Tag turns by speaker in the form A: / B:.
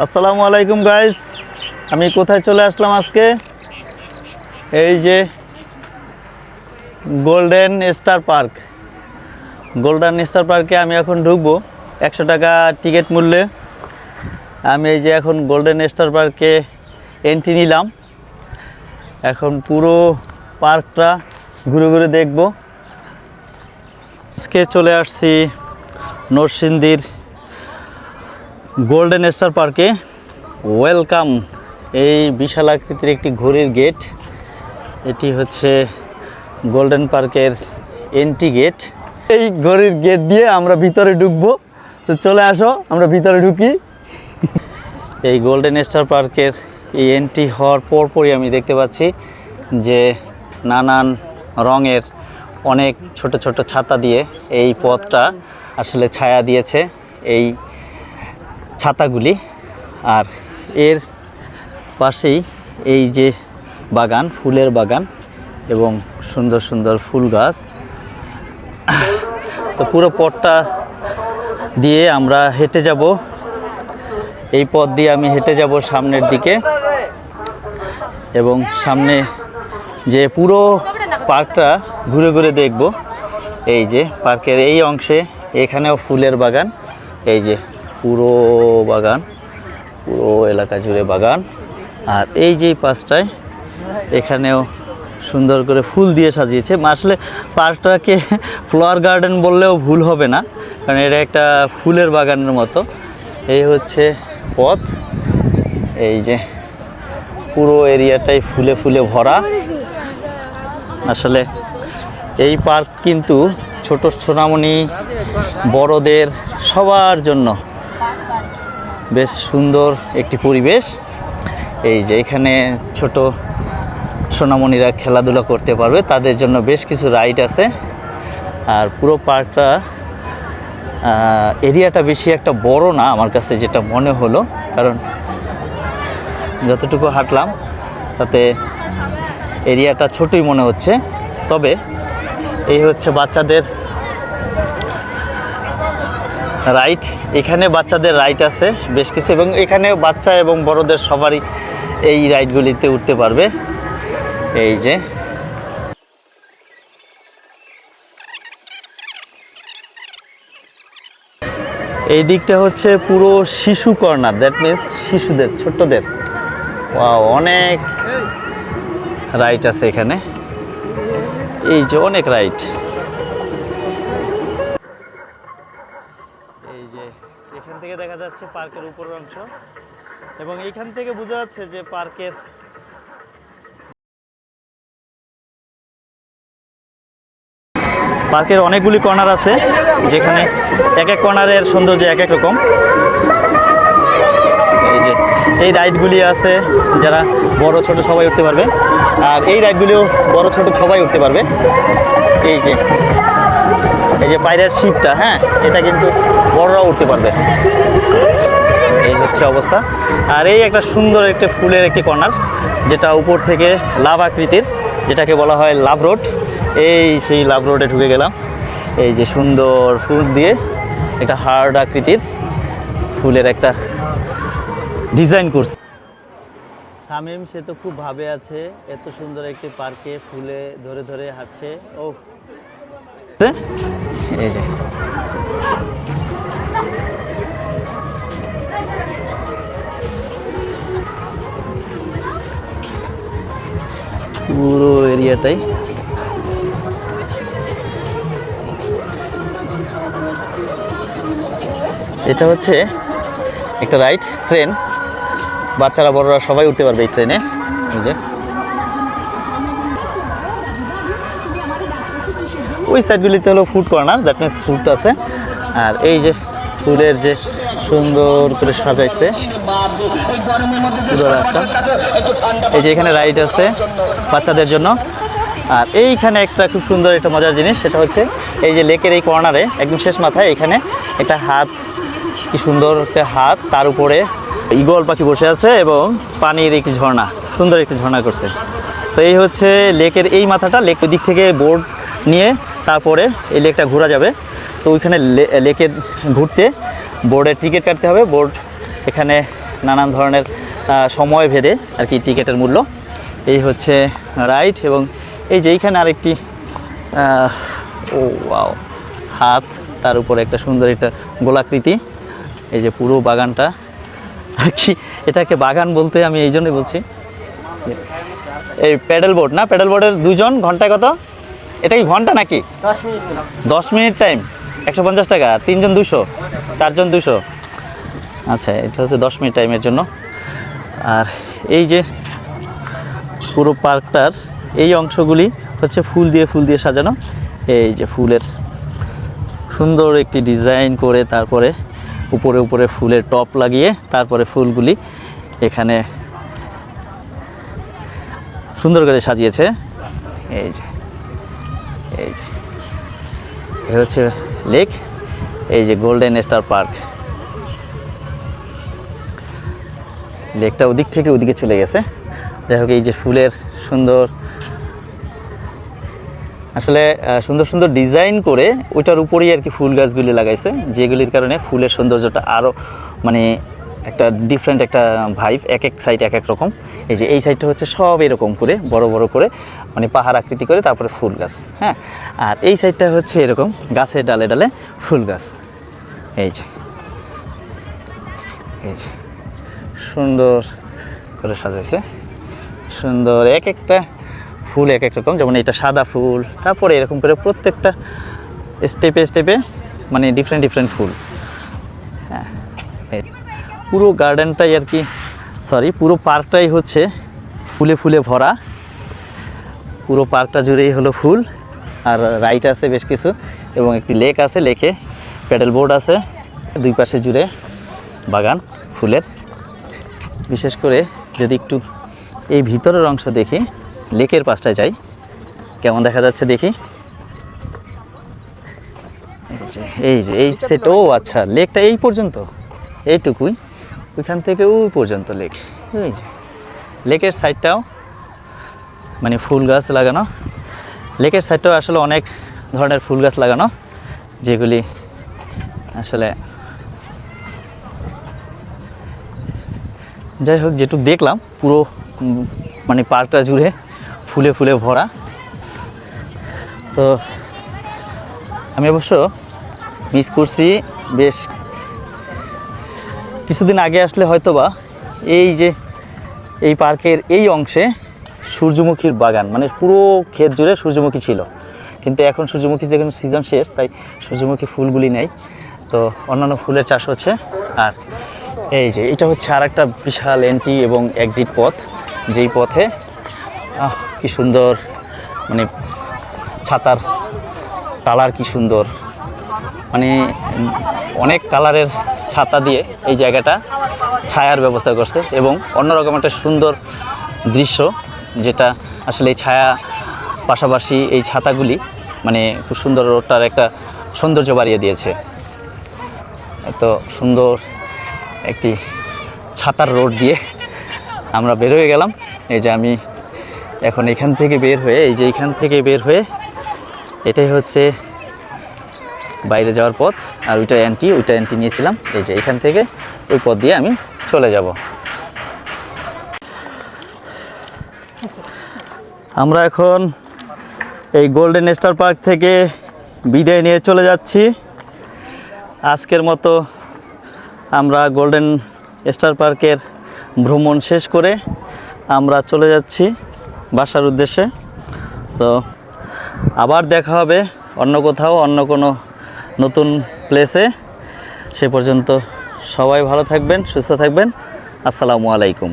A: আসসালামু আলাইকুম গাইস আমি কোথায় চলে আসলাম আজকে? এই যে golden star park golden star পার্কে আমি এখন ঢুকবো একশো টাকা টিকিট মূল্যে। আমি এই যে এখন গোল্ডেন স্টার পার্কে এন্ট্রি নিলাম। এখন পুরো পার্কটা ঘুরে ঘুরে দেখব। আজকে চলে আসছি নরসিংদীর গোল্ডেন স্টার পার্কে ওয়েলকাম এই বিশাল আকৃতির একটি ঘড়ির গেট এটি হচ্ছে গোল্ডেন পার্কের এন্ট্রি গেট এই ঘড়ির গেট দিয়ে আমরা ভিতরে ঢুকবো। তো চলে আসো, আমরা ভিতরে ঢুকি। এই গোল্ডেন স্টার পার্কের এই এন্ট্রি হওয়ার পরপরই আমি দেখতে পাচ্ছি যে নানান রঙের অনেক ছোট ছোট ছাতা দিয়ে এই পথটা আসলে ছায়া দিয়েছে। এই ছাতাগুলি আর এর পাশেই এই যে বাগান, ফুলের বাগান এবং সুন্দর সুন্দর ফুল গাছ। তো পুরো পথটা দিয়ে আমরা হেঁটে যাব। এই পথ দিয়ে আমি হেঁটে যাব সামনের দিকে এবং সামনে যে পুরো পার্কটা ঘুরে ঘুরে দেখব। এই যে পার্কের এই অংশে এখানেও ফুলের বাগান, এই যে পুরো বাগান, পুরো এলাকা জুড়ে বাগান। আর এই যে পাশটায় এখানেও সুন্দর করে ফুল দিয়ে সাজিয়েছে। আসলে পার্কটাকে ফ্লাওয়ার গার্ডেন বললেও ভুল হবে না, কারণ এটা একটা ফুলের বাগানের মতো। এই হচ্ছে পথ। এই যে পুরো এরিয়াটাই ফুলে ফুলে ভরা। আসলে এই পার্ক কিন্তু ছোট সোনামণি বড়দের সবার জন্য বেশ সুন্দর একটি পরিবেশ। এই যে এখানে ছোট সোনামণিরা খেলাধুলা করতে পারবে, তাদের জন্য বেশ কিছু রাইড আছে। আর পুরো পার্কটা এরিয়াটা বেশি একটা বড় না আমার কাছে যেটা মনে হলো, কারণ যতটুকু হাঁটলাম, তাতে এরিয়াটা ছোটই মনে হচ্ছে। তবে এই হচ্ছে বাচ্চাদের রাইট। এখানে বাচ্চাদের রাইট আছে, বেশ কিছু, এবং এখানে বাচ্চা এবং বড়দের সবারই এই রাইডগুলিতে উঠতে পারবে। এই যে। এই দিকটা হচ্ছে পুরো শিশু কর্নার দ্যাট মিন্স শিশুদের, ছোট্টদের। অনেক রাইট আছে এখানে। এই যে অনেক রাইট। থেকে দেখা যাচ্ছে পার্কের উপরের অংশ। এবং এইখান থেকে বোঝা যাচ্ছে যে পার্কের পার্কের অনেকগুলি কর্নার আছে, যেখানে এক এক কর্নারের সৌন্দর্য এক এক রকম। এই যে, এই রাইডগুলি আছে যারা বড়, ছোট সবাই উঠতে পারবে। আর এই রাইডগুলিও বড়, ছোট সবাই উঠতে পারবে। এই যে এই যে বাইরের শিপটা হ্যাঁ এটা কিন্তু বড়রাও উঠতে পারবে। এই হচ্ছে অবস্থা। আর এই একটা সুন্দর একটা ফুলের একটি কর্নার, যেটা উপর থেকে লাভ আকৃতির, যেটাকে বলা হয় লাভ রোড। এই সেই লাভ রোডে ঢুকে গেলাম। এই যে সুন্দর ফুল দিয়ে একটা হার্ড আকৃতির ফুলের একটা ডিজাইন করছে। শামীম, সে তো খুব ভাবে আছে, এত সুন্দর একটি পার্কে ফুলে ধরে ধরে হাঁটছে। ও এই যে। পুরো এরিয়াটাই। এটা হচ্ছে একটা রাইড ট্রেন। বাচ্চারা, বড়রা সবাই উঠতে পারবে এই ট্রেনে। এই ওই সাইডগুলিতে হলো food corner that means food আছে। আর এই যে ফুলের যে সুন্দর করে সাজাইছে এই যে এখানে রাইড আছে বাচ্চাদের জন্য। আর এইখানে একটা খুব সুন্দর একটা মজার জিনিস, সেটা হচ্ছে এই যে লেকের এই কর্নারে, একদম শেষ মাথায় এখানে একটা হাত, কি সুন্দর একটা হাত, তার উপরে ঈগল পাখি বসে আছে এবং পানির একটি ঝর্ণা, সুন্দর একটি ঝর্ণা করছে। তো এই হচ্ছে লেকের এই মাথাটা, লেক দিক থেকে বোর্ড নিয়ে তারপরে এই লেকটা ঘোরা যাবে। তো ওইখানে লে- লেকের ঘুরতে বোর্ডের টিকিট কাটতে হবে। বোর্ড এখানে নানান ধরনের সময় ভেদে আর কি টিকিটের মূল্য। এই হচ্ছে রাইট এবং এই যে এইখানে আরেকটি ও হাত, তার উপরে একটা সুন্দর একটা গোলাকৃতি। এই যে পুরো বাগানটা। আর কি, এটাকে বাগান বলতে আমি এই জন্যই বলছি। এই প্যাডেল বোর্ড না? প্যাডেল বোর্ডের দুজন, ঘন্টায় কত? এটা কি ঘণ্টা নাকি? দশ মিনিট টাইম। একশো পঞ্চাশ টাকা তিনজন দুশো চারজন দুশো আচ্ছা এটা হচ্ছে দশ মিনিট টাইমের জন্য। আর এই যে পুরো পার্কটার এই অংশগুলি হচ্ছে ফুল দিয়ে ফুল দিয়ে সাজানো। এই যে ফুলের সুন্দর একটি ডিজাইন করে তারপরে উপরে উপরে ফুলের টপ লাগিয়ে তারপরে ফুলগুলি এখানে সুন্দর করে সাজিয়েছে। এই যে এ হচ্ছে লেক, এই যে গোল্ডেন স্টার পার্ক লেকটা ওদিক থেকে ওদিকে চলে গেছে। যাই হোক, এই যে ফুলের সুন্দর, আসলে সুন্দর সুন্দর ডিজাইন করে ওইটার উপরেই আর কি ফুল গাছগুলি লাগাইছে, যেগুলির কারণে ফুলের সৌন্দর্যটা আরও মানে একটা ডিফারেন্ট একটা ভাইব এক এক সাইড এক এক রকম। এই যে এই সাইডটা হচ্ছে সব এরকম করে বড় বড় করে। মানে পাহাড় আকৃতি করে তারপরে ফুল গাছ হ্যাঁ? আর এই সাইডটা হচ্ছে এরকম গাছের ডালে ডালে ফুল গাছ। এই যে এই যে, সুন্দর করে সাজাইছে। সুন্দর এক একটা ফুল এক এক রকম, যেমন এটা সাদা ফুল, তারপরে এরকম করে প্রত্যেকটা স্টেপে স্টেপে মানে ডিফারেন্ট ডিফারেন্ট ফুল হ্যাঁ? পুরো গার্ডেনটাই আর কি সরি পুরো পার্কটাই হচ্ছে ফুলে ফুলে ভরা পুরো পার্কটা জুড়েই হলো ফুল, আর রাইট আছে বেশ কিছু, এবং একটি লেক আছে, লেকে প্যাডেল বোর্ড আছে, দুই পাশে জুড়ে বাগান ফুলের। বিশেষ করে যদি একটু এই ভিতরের অংশ দেখি, লেকের পাশটায় যাই, কেমন দেখা যাচ্ছে দেখি? এই যে, এই সেট ও আচ্ছা লেকটা এই পর্যন্ত, এইটুকুই, ওইখান থেকে ওই পর্যন্ত লেক, এই যে, লেকের সাইডটাও মানে ফুল গাছ লাগানো। লেকের সাইডটাও আসলে অনেক ধরনের ফুল গাছ লাগানো, যেগুলি আসলে যাই হোক, যেটুকু দেখলাম, পুরো মানে পার্কটা জুড়ে ফুলে ফুলে ভরা। তো আমি অবশ্য মিস করছি বেশ কিছুদিন আগে আসলে হয়তোবা এই যে এই পার্কের এই অংশে সূর্যমুখীর বাগান মানে পুরো ক্ষেত জুড়ে সূর্যমুখী ছিল। কিন্তু এখন সূর্যমুখী যেখানে সিজন শেষ, তাই সূর্যমুখী ফুলগুলি নেই। তো অন্যান্য ফুলের চাষ হচ্ছে। আর এই যে, এটা হচ্ছে আর একটা বিশাল এন্ট্রি এবং এক্সিট পথ, যেই পথে কি সুন্দর মানে ছাতার কালার কি সুন্দর। মানে অনেক কালারের ছাতা দিয়ে এই জায়গাটা ছায়ার ব্যবস্থা করছে এবং অন্যরকম একটা সুন্দর দৃশ্য। যেটা আসলে এই ছায়া পাশাপাশি এই ছাতাগুলি মানে খুব সুন্দর রোডটার একটা সৌন্দর্য বাড়িয়ে দিয়েছে। এত সুন্দর একটি ছাতার রোড দিয়ে আমরা বের হয়ে গেলাম। এই যে আমি এখন এখান থেকে বের হয়ে, এই যে এখান থেকে বের হয়ে এটাই হচ্ছে বাইরে যাওয়ার পথ। আর ওইটা অ্যান্টি ওইটা অ্যান্টি নিয়েছিলাম। এই যে এখান থেকে ওই পথ দিয়ে আমি চলে যাব। আমরা এখন এই গোল্ডেন স্টার পার্ক থেকে বিদায় নিয়ে চলে যাচ্ছি। আজকের মতো আমরা গোল্ডেন স্টার পার্কের ভ্রমণ শেষ করে আমরা চলে যাচ্ছি বাসার উদ্দেশ্যে। সো আবার দেখা হবে অন্য কোথাও, অন্য কোনো নতুন প্লেসে সে পর্যন্ত সবাই ভালো থাকবেন, সুস্থ থাকবেন। আসসালামু আলাইকুম।